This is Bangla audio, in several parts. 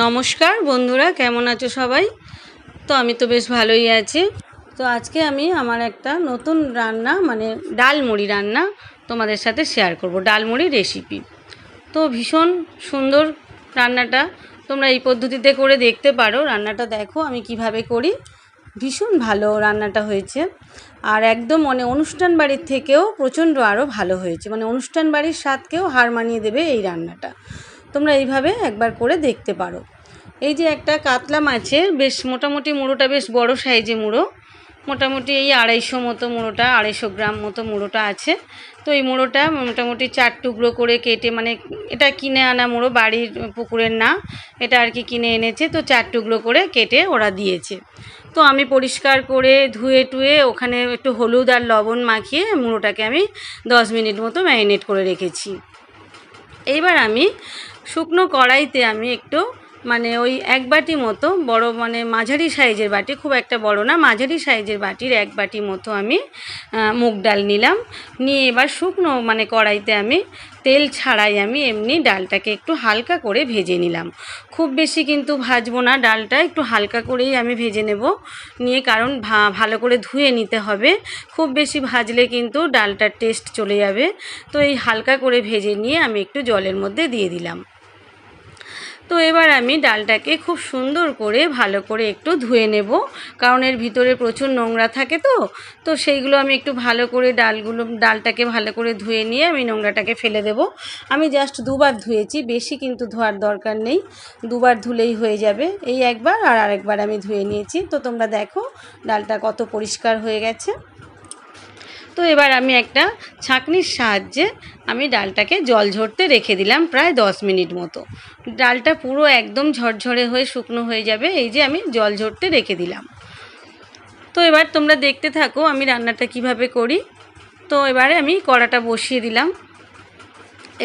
নমস্কার বন্ধুরা, কেমন আছো সবাই? তো আমি তো বেশ ভালোই আছি। তো আজকে আমি আমার একটা নতুন রান্না মানে ডালমুড়ি রান্না তোমাদের সাথে শেয়ার করব ডালমুড়ি রেসিপি তো ভীষণ সুন্দর রান্নাটা তোমরা এই পদ্ধতিতে করে দেখতে পারো। রান্নাটা দেখো আমি কীভাবে করি। ভীষণ ভালো রান্নাটা হয়েছে। আর একদম মানে অনুষ্ঠান বাড়ির থেকেও প্রচণ্ড আরও ভালো হয়েছে। মানে অনুষ্ঠান বাড়ির স্বাদকেও হার মানিয়ে দেবে এই রান্নাটা। তোমরা এইভাবে একবার করে দেখতে পারো। এই যে একটা কাতলা মাছের বেশ মোটামুটি মুড়োটা বেশ বড় সাইজে মুড়ো। মোটামুটি এই আড়াইশো মতো মুড়োটা, আড়াইশো গ্রাম মতো মুড়োটা আছে। তো এই মুড়োটা মোটামুটি চার টুকরো করে কেটে মানে এটা কিনে আনা মুড়ো, বাড়ির পুকুরের না, এটা আর কি কিনে এনেছে, তো চার টুকরো করে কেটে ওরা দিয়েছে। তো আমি পরিষ্কার করে ধুয়ে টুয়ে ওখানে একটু হলুদ আর লবণ মাখিয়ে মুড়োটাকে আমি দশ মিনিট মতো ম্যারিনেট করে রেখেছি। এইবার আমি শুকনো কড়াইতে আমি একটু মানে ওই এক বাটি মতো, বড় মানে মাঝারি সাইজের বাটি, খুব একটা বড় না, মাঝারি সাইজের বাটির এক বাটি মতো আমি মুগ ডাল নিলাম। নিয়ে এবার শুকনো মানে কড়াইতে আমি তেল ছাড়াই আমি এমনি ডালটাকে একটু হালকা করে ভেজে নিলাম। খুব বেশি কিন্তু ভাজবো না ডালটা, একটু হালকা করেই আমি ভেজে নেব। নিয়ে কারণ ভালো করে ধুয়ে নিতে হবে। খুব বেশি ভাজলে কিন্তু ডালটার টেস্ট চলে যাবে। তো এই হালকা করে ভেজে নিয়ে আমি একটু জলের মধ্যে দিয়ে দিলাম। তো এবার আমি ডালটাকে খুব সুন্দর করে ভালো করে একটু ধুয়ে নেব, কারণ এর ভিতরে প্রচুর নোংরা থাকে তো। তো সেইগুলো আমি একটু ভালো করে ডালগুলো, ডালটাকে ভালো করে ধুয়ে নিয়ে আমি নোংরাটাকে ফেলে দেব। আমি জাস্ট দুবার ধুয়েছি, বেশি কিন্তু ধোয়ার দরকার নেই, দুবার ধুলেই হয়ে যাবে। এই একবার আর আরেকবার আমি ধুয়ে নিয়েছি। তো তোমরা দেখো, ডালটা কত পরিষ্কার হয়ে গেছে। তো এবার আমি একটা ছাঁকনির সাহায্যে আমি ডালটাকে জল ঝরতে রেখে দিলাম প্রায় দশ মিনিট মতো। ডালটা পুরো একদম ঝরঝরে হয়ে শুকনো হয়ে যাবে, এই যে আমি জল ঝরতে রেখে দিলাম। তো এবার তোমরা দেখতে থাকো আমি রান্নাটা কীভাবে করি। তো এবারে আমি কড়াটা বসিয়ে দিলাম।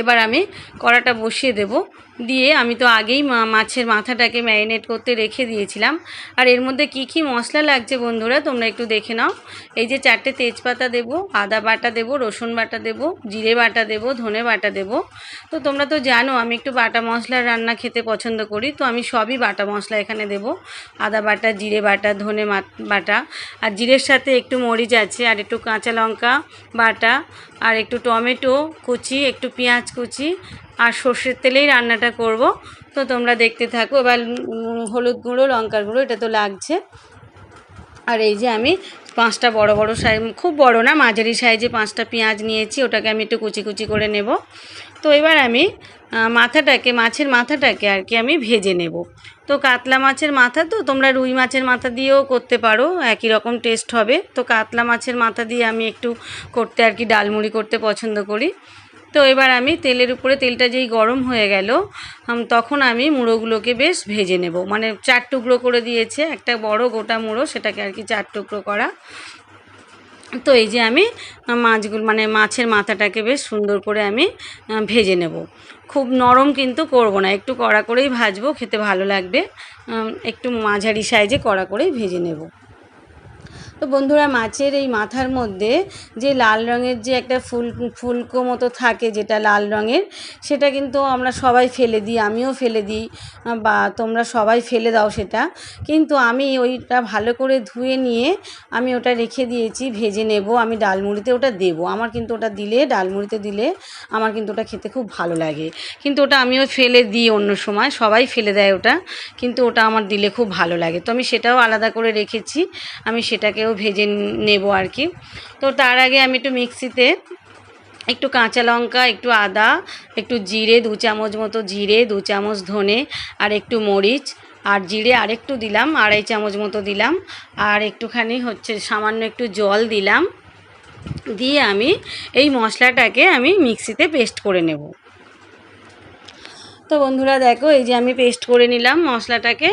এবার আমি কড়াটা বসিয়ে দেব। দিয়ে আমি তো আগেই মাছের মাথাটাকে ম্যারিনেট করতে রেখে দিয়েছিলাম। আর এর মধ্যে কি কি মশলা লাগছে বন্ধুরা, তোমরা একটু দেখে নাও। এই যে চারটে তেজপাতা দেব, আদা বাটা দেব, রসুন বাটা দেব, জিরে বাটা দেব, ধনে বাটা দেব। তো তোমরা তো জানো, আমি একটু বাটা মশলার রান্না খেতে পছন্দ করি, তো আমি সবই বাটা মশলা এখানে দেব। আদা বাটা, জিরে বাটা, ধনে বাটা। আর জিরের সাথে একটু মরিচ আছে, আর একটু কাঁচা লঙ্কা বাটা, আর একটু টমেটো কুচি, একটু পেঁয়াজ কুচি আর সর্ষের তেলেই রান্নাটা করব। তো তোমরা দেখতে থাকো। এবার হলুদ গুঁড়ো, লঙ্কার গুঁড়ো, এটা তো লাগছে। আর এই যে আমি পাঁচটা বড় বড় সাইজ, খুব বড় না, মাঝারি সাইজে পাঁচটা পেঁয়াজ নিয়েছি, ওটাকে আমি একটু কুচি কুচি করে নেব। তো এবার আমি মাথাটাকে, মাছের মাথাটাকে আর কি আমি ভেজে নেব। তো কাতলা মাছের মাথা তো, তোমরা রুই মাছের মাথা দিয়েও করতে পারো, একই রকম টেস্ট হবে। তো কাতলা মাছের মাথা দিয়ে আমি একটু করতে আর কি ডালমুড়ি করতে পছন্দ করি। তো এবার আমি তেলের উপরে, তেলটা যেই গরম হয়ে গেল তখন আমি মুড়োগুলোকে বেশ ভেজে নেব। মানে চার টুকরো করে দিয়েছে, একটা বড় গোটা মুড়ো, সেটাকে আর কি চার টুকরো করা। তো এই যে আমি মাছগুলো মানে মাছের মাথাটাকে বেশ সুন্দর করে আমি ভেজে নেব। খুব নরম কিন্তু করব না, একটু কড়া করেই ভাজবো, খেতে ভালো লাগবে। একটু মাঝারি সাইজে কড়া করেই ভেজে নেব। তো বন্ধুরা, মাছের এই মাথার মধ্যে যে লাল রঙের যে একটা ফুল, ফুলকো মতো থাকে যেটা লাল রঙের, সেটা কিন্তু আমরা সবাই ফেলে দিই, আমিও ফেলে দিই, বা তোমরা সবাই ফেলে দাও সেটা। কিন্তু আমি ওইটা ভালো করে ধুয়ে নিয়ে আমি ওটা রেখে দিয়েছি, ভেজে নেব, আমি ডালমুড়িতে ওটা দেবো। আমার কিন্তু ওটা দিলে, ডালমুড়িতে দিলে আমার কিন্তু ওটা খেতে খুব ভালো লাগে। কিন্তু ওটা আমিও ফেলে দিই অন্য সময়, সবাই ফেলে দেয় ওটা, কিন্তু ওটা আমার দিলে খুব ভালো লাগে। তো আমি সেটাও আলাদা করে রেখেছি, আমি সেটাকেও ভেজে নেব আর কি। তো তার আগে আমি একটু মিক্সিতে একটু কাঁচা লঙ্কা, একটু আদা, একটু জিরে, দু চামচ মতো জিরে, দু চামচ ধনে আর একটু মরিচ আর জিরে আরেকটু দিলাম, আড়াই চামচ মতো দিলাম আর একটুখানি হচ্ছে সামান্য একটু জল দিলাম। দিয়ে আমি এই মশলাটাকে আমি মিক্সিতে পেস্ট করে নেব। তো বন্ধুরা দেখো, এই যে আমি পেস্ট করে নিলাম মশলাটাকে।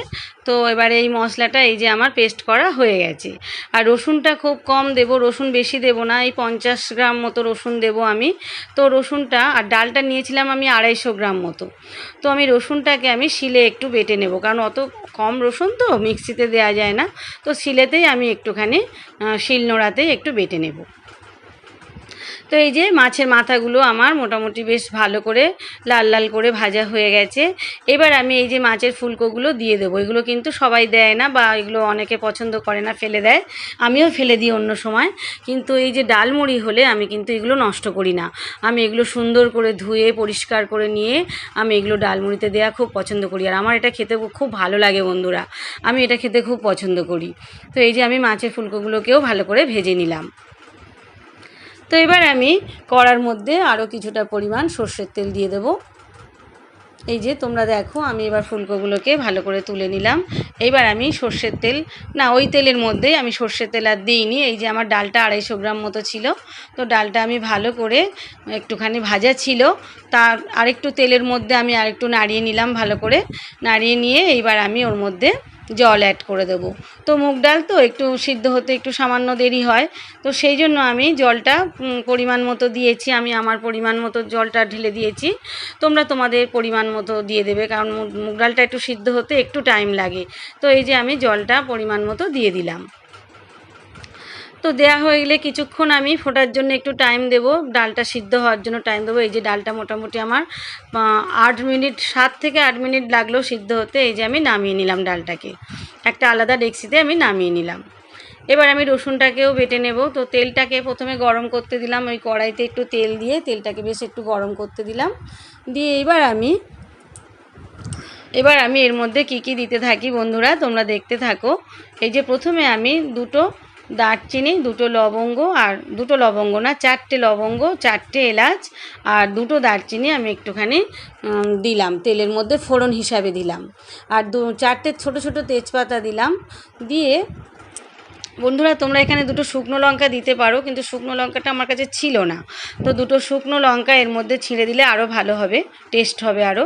তো এবারে এই মশলাটা এই যে আমার পেস্ট করা হয়ে গেছে। আর রসুনটা খুব কম দেব, রসুন বেশি দেব না, এই পঞ্চাশ গ্রাম মতো রসুন দেব আমি। তো রসুনটা, আর ডালটা নিয়েছিলাম আমি আড়াইশো গ্রাম মতো। তো আমি রসুনটাকে আমি শিলে একটু বেটে নেব, কারণ অত কম রসুন তো মিক্সিতে দেওয়া যায় না। তো শিলেতেই আমি একটুখানি শিল নোড়াতেই একটু বেটে নেব। তো এই যে মাছের মাথাগুলো আমার মোটামুটি বেশ ভালো করে লাল লাল করে ভাজা হয়ে গেছে। এবার আমি এই যে মাছের ফুলকোগুলো দিয়ে দেবো। এগুলো কিন্তু সবাই দেয় না বা এগুলো অনেকে পছন্দ করে না, ফেলে দেয়। আমিও ফেলে দিই অন্য সময়। কিন্তু এই যে ডালমুড়ি হলে আমি কিন্তু এগুলো নষ্ট করি না। আমি এগুলো সুন্দর করে ধুয়ে, পরিষ্কার করে নিয়ে আমি এগুলো ডালমুড়িতে দেওয়া খুব পছন্দ করি। আর আমার এটা খেতে খুব ভালো লাগে বন্ধুরা। আমি এটা খেতে খুব পছন্দ করি। তো এই যে আমি মাছের ফুলকোগুলোকেও ভালো করে ভেজে নিলাম। তো এবার আমি কড়ার মধ্যে আরও কিছুটা পরিমাণ সর্ষের তেল দিয়ে দেবো। এই যে তোমরা দেখো, আমি এবার ফুলকোগুলোকে ভালো করে তুলে নিলাম। এইবার আমি সর্ষের তেল, না, ওই তেলের মধ্যেই আমি সর্ষের তেল আর দিইনি। এই যে আমার ডালটা আড়াইশো গ্রাম মতো ছিল, তো ডালটা আমি ভালো করে একটুখানি ভাজা ছিল। তার আরেকটু তেলের মধ্যে আমি আরেকটু নাড়িয়ে নিলাম ভালো করে। নাড়িয়ে নিয়ে এইবার আমি ওর মধ্যে জল অ্যাড করে দেবো। তো মুগ ডাল তো একটু সিদ্ধ হতে একটু সামান্য দেরি হয়, তো সেই জন্য আমি জলটা পরিমাণ মতো দিয়েছি। আমি আমার পরিমাণ মতো জলটা ঢেলে দিয়েছি। তোমরা তোমাদের পরিমাণ মতো দিয়ে দেবে, কারণ মুগ- ডালটা একটু সিদ্ধ হতে একটু টাইম লাগে। তো এই যে আমি জলটা পরিমাণ মতো দিয়ে দিলাম। তো দেয়া হয়ে গেলে কিছুক্ষণ আমি ফোটার জন্য একটু টাইম দেবো। ডালটা সিদ্ধ হওয়ার জন্য টাইম দেবো। এই যে ডালটা মোটামুটি আমার আট মিনিট, সাত থেকে আট মিনিট লাগল সিদ্ধ হতে। এই যে আমি নামিয়ে নিলাম ডালটাকে। একটা আলাদা ডেক্সিতে আমি নামিয়ে নিলাম। এবার আমি রসুনটাকেও বেটে নেব। তো তেলটাকে প্রথমে গরম করতে দিলাম। ওই কড়াইতে একটু তেল দিয়ে তেলটাকে বেশ একটু গরম করতে দিলাম। দিয়ে এবার আমি এবার আমি এর মধ্যে কি কি দিতে থাকি বন্ধুরা, তোমরা দেখতে থাকো। এই যে প্রথমে আমি দুটো দারচিনি, দুটো লবঙ্গ আর দুটো লবঙ্গ না, চারটে লবঙ্গ, চারটে এলাচ আর দুটো দারচিনি আমি একটুখানি দিলাম। তেলের মধ্যে ফোড়ন হিসাবে দিলাম। আর দু, চারটে ছোট ছোট তেজপাতা দিলাম। দিয়ে বন্ধুরা, তোমরা এখানে দুটো শুকনো লঙ্কা দিতে পারো, কিন্তু শুকনো লঙ্কাটা আমার কাছে ছিল না। তো দুটো শুকনো লঙ্কা এর মধ্যে ছিঁড়ে দিলে আরও ভালো হবে টেস্ট হবে আরও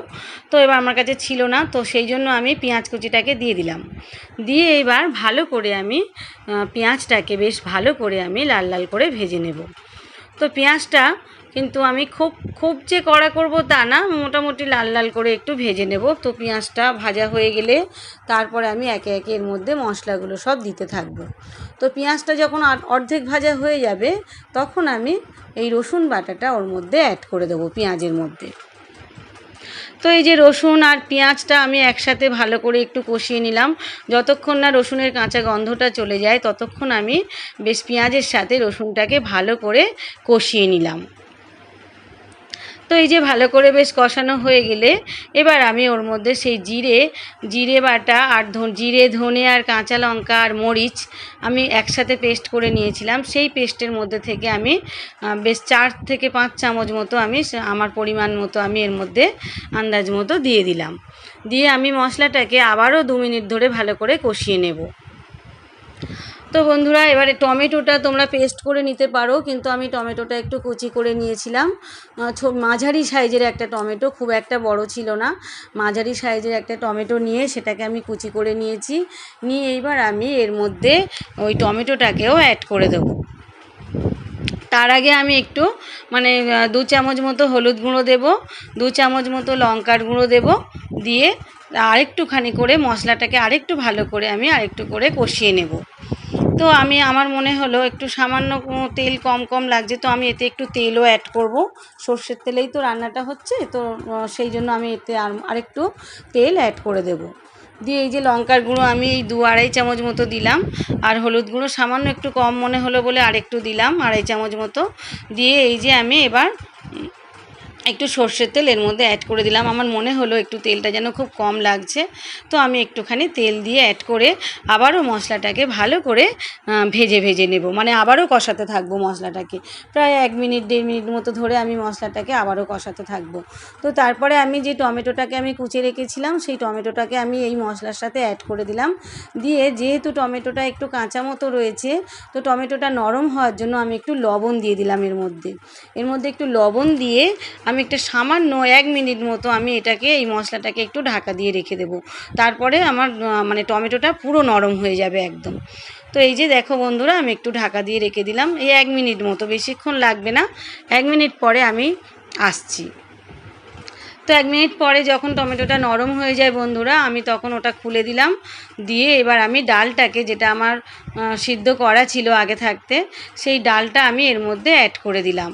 তো এবার আমার কাছে ছিল না, তো সেই জন্য আমি পেঁয়াজ কুচিটাকে দিয়ে দিলাম। দিয়ে এবার ভালো করে আমি পেঁয়াজটাকে বেশ ভালো করে আমি লাল লাল করে ভেজে নেব। তো পেঁয়াজটা কিন্তু আমি খুব খুব যে কড়া করব তা না, মোটামুটি লাল লাল করে একটু ভেজে নেব। তো পেঁয়াজটা ভাজা হয়ে গেলে তারপরে আমি একে একে এর মধ্যে মশলাগুলো সব দিতে থাকব। তো পেঁয়াজটা যখন অর্ধেক ভাজা হয়ে যাবে, তখন আমি এই রসুন বাটাটা ওর মধ্যে অ্যাড করে দেবো পেঁয়াজের মধ্যে। তো এই যে রসুন আর পেঁয়াজটা আমি একসাথে ভালো করে একটু কষিয়ে নিলাম। যতক্ষণ না রসুনের কাঁচা গন্ধটা চলে যায়, ততক্ষণ আমি বেশ পেঁয়াজের সাথে রসুনটাকে ভালো করে কষিয়ে নিলাম। তো এই যে ভালো করে বেশ কষানো হয়ে গেলে এবার আমি ওর মধ্যে সেই জিরে জিরে বাটা আর জিরে, ধনে আর কাঁচা লঙ্কা আর মরিচ আমি একসাথে পেস্ট করে নিয়েছিলাম। সেই পেস্টের মধ্যে থেকে আমি বেশ চার থেকে পাঁচ চামচ মতো আমি আমার পরিমাণ মতো আমি এর মধ্যে আন্দাজ মতো দিয়ে দিলাম। দিয়ে আমি মশলাটাকে আবারও দু মিনিট ধরে ভালো করে কষিয়ে নেব। তো বন্ধুরা, এবারে টমেটোটা তোমরা পেস্ট করে নিতে পারো, কিন্তু আমি টমেটোটা একটু কুচি করে নিয়েছিলাম। মাঝারি সাইজের একটা টমেটো, খুব একটা বড় ছিল না। মাঝারি সাইজের একটা টমেটো নিয়ে সেটাকে আমি কুচি করে নিয়েছি। নিয়ে এইবার আমি এর মধ্যে ওই টমেটোটাকেও অ্যাড করে দেবো। তার আগে আমি একটু মানে দু চামচ মতো হলুদ গুঁড়ো দেব, দু চামচ মতো লঙ্কার গুঁড়ো দেব, দিয়ে আরেকটুখানি করে মশলাটাকে আরেকটু ভালো করে আমি আরেকটু করে কষিয়ে নেব। তো আমি, আমার মনে হলো একটু সামান্য তেল কম কম লাগছে, তো আমি এতে একটু তেলও অ্যাড করব। সর্ষের তেলেই তো রান্নাটা হচ্ছে, তো সেই জন্য আমি এতে আর, আরেকটু তেল অ্যাড করে দেব। দিয়ে এই যে লঙ্কার গুঁড়ো আমি এই দু আড়াই চামচ মতো দিলাম, আর হলুদ গুঁড়ো সামান্য একটু কম মনে হলো বলে আরেকটু দিলাম, আড়াই চামচ মতো। দিয়ে এই যে আমি এবার একটু সর্ষের তেল এর মধ্যে অ্যাড করে দিলাম। আমার মনে হলো একটু তেলটা যেন খুব কম লাগছে। তো আমি একটুখানি তেল দিয়ে অ্যাড করে আবারও মশলাটাকে ভালো করে ভেজে ভেজে নেব। মানে আবারও কষাতে থাকব মশলাটাকে। প্রায় এক মিনিট, দেড় মিনিট মতো ধরে আমি মশলাটাকে আবারও কষাতে থাকব। তো তারপরে আমি যে টমেটোটাকে আমি কুচে রেখেছিলাম, সেই টমেটোটাকে আমি এই মশলার সাথে অ্যাড করে দিলাম। দিয়ে যেহেতু টমেটোটা একটু কাঁচা মতো রয়েছে, তো টমেটোটা নরম হওয়ার জন্য আমি একটু লবণ দিয়ে দিলাম এর মধ্যে। এর মধ্যে একটু লবণ দিয়ে আমি একটা সামান্য এক মিনিট মতো আমি এটাকে, এই মশলাটাকে একটু ঢাকা দিয়ে রেখে দেবো। তারপরে আমার মানে টমেটোটা পুরো নরম হয়ে যাবে একদম। তো এই যে দেখো বন্ধুরা, আমি একটু ঢাকা দিয়ে রেখে দিলাম। এই এক মিনিট মতো, বেশিক্ষণ লাগবে না। এক মিনিট পরে আমি আসছি। তো এক মিনিট পরে যখন টমেটোটা নরম হয়ে যায় বন্ধুরা, আমি তখন ওটা খুলে দিলাম। দিয়ে এবার আমি ডালটাকে, যেটা আমার সিদ্ধ করা ছিল আগে থাকতে, সেই ডালটা আমি এর মধ্যে অ্যাড করে দিলাম।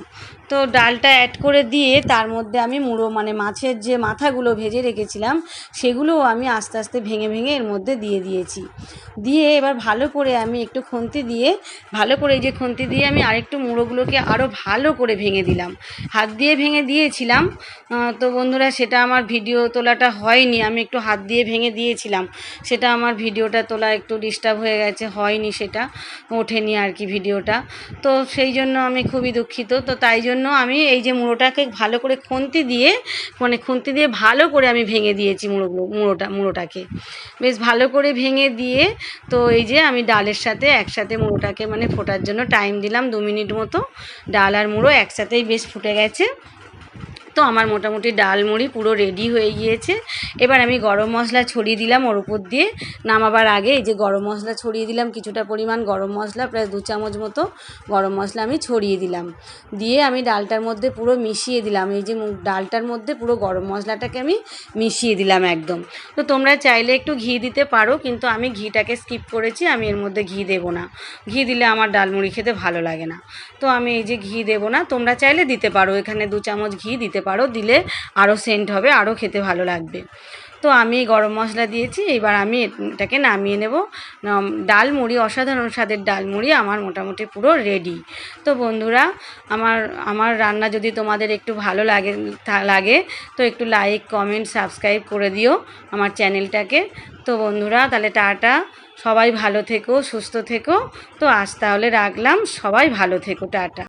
তো ডালটা অ্যাড করে দিয়ে তার মধ্যে আমি মুড়ো মানে মাছের যে মাথাগুলো ভেজে রেখেছিলাম, সেগুলোও আমি আস্তে আস্তে ভেঙে ভেঙে এর মধ্যে দিয়ে দিয়েছি। দিয়ে এবার ভালো করে আমি একটু খুন্তি দিয়ে, ভালো করে এই যে খুন্তি দিয়ে আমি আরেকটু মুড়োগুলোকে আরও ভালো করে ভেঙে দিলাম। হাত দিয়ে ভেঙে দিয়েছিলাম তো বন্ধুরা সেটা আমার ভিডিও তোলাটা হয়নি, আমি একটু হাত দিয়ে ভেঙে দিয়েছিলাম। সেটা আমার ভিডিওটা তোলা একটু ডিস্টার্ব হয়ে গেছে, হয়নি সেটা, ওঠেনি আর কি ভিডিওটা। তো সেই জন্য আমি খুবই দুঃখিত, তো তাই জন্য আমি এই যে মুড়োটাকে ভালো করে খুন্তি দিয়ে মানে খুন্তি দিয়ে ভালো করে আমি ভেঙে দিয়েছি মুড়োগুলো, মুড়োটা, মুড়োটাকে। বেশ ভালো করে ভেঙে দিয়ে তো এই যে আমি ডালের সাথে একসাথে মুড়োটাকে মানে ফোটার জন্য টাইম দিলাম দু মিনিট মতো। ডাল আর মুড়ো একসাথেই বেশ ফুটে গেছে। তো আমার মোটামুটি ডাল মুড়ি পুরো রেডি হয়ে গিয়েছে। এবার আমি গরম মশলা ছড়িয়ে দিলাম ওর উপর দিয়ে। নামাবার আগে এই যে গরম মশলা ছড়িয়ে দিলাম, কিছুটা পরিমাণ গরম মশলা, প্রায় দু চামচ মতো গরম মশলা আমি ছড়িয়ে দিলাম। দিয়ে আমি ডালটার মধ্যে পুরো মিশিয়ে দিলাম। এই যে ডালটার মধ্যে পুরো গরম মশলাটাকে আমি মিশিয়ে দিলাম একদম। তো তোমরা চাইলে একটু ঘি দিতে পারো, কিন্তু আমি ঘিটাকে স্কিপ করেছি, আমি এর মধ্যে ঘি দেবো না। ঘি দিলে আমার ডাল মুড়ি খেতে ভালো লাগে না। তো আমি এই যে ঘি দেবো না, তোমরা চাইলে দিতে পারো। এখানে দু চামচ ঘি দিতে পারো, দিলে আরও সেন্ট হবে আরও খেতে ভালো লাগবে। তো আমি গরম মশলা দিয়েছি, এবার আমি এটাকে নামিয়ে নেব। ডাল মুড়ি, অসাধারণ স্বাদের ডাল মুড়ি আমার মোটামুটি পুরো রেডি তো বন্ধুরা, আমার আমার রান্না যদি তোমাদের একটু ভালো লাগে লাগে, তো একটু লাইক কমেন্ট সাবস্ক্রাইব করে দিও আমার চ্যানেলটাকে। তো বন্ধুরা, তাহলে টাটা। সবাই ভালো থেকো, সুস্থ থেকো। তো আজ তাহলে রাখলাম। সবাই ভালো থেকো, টাটা।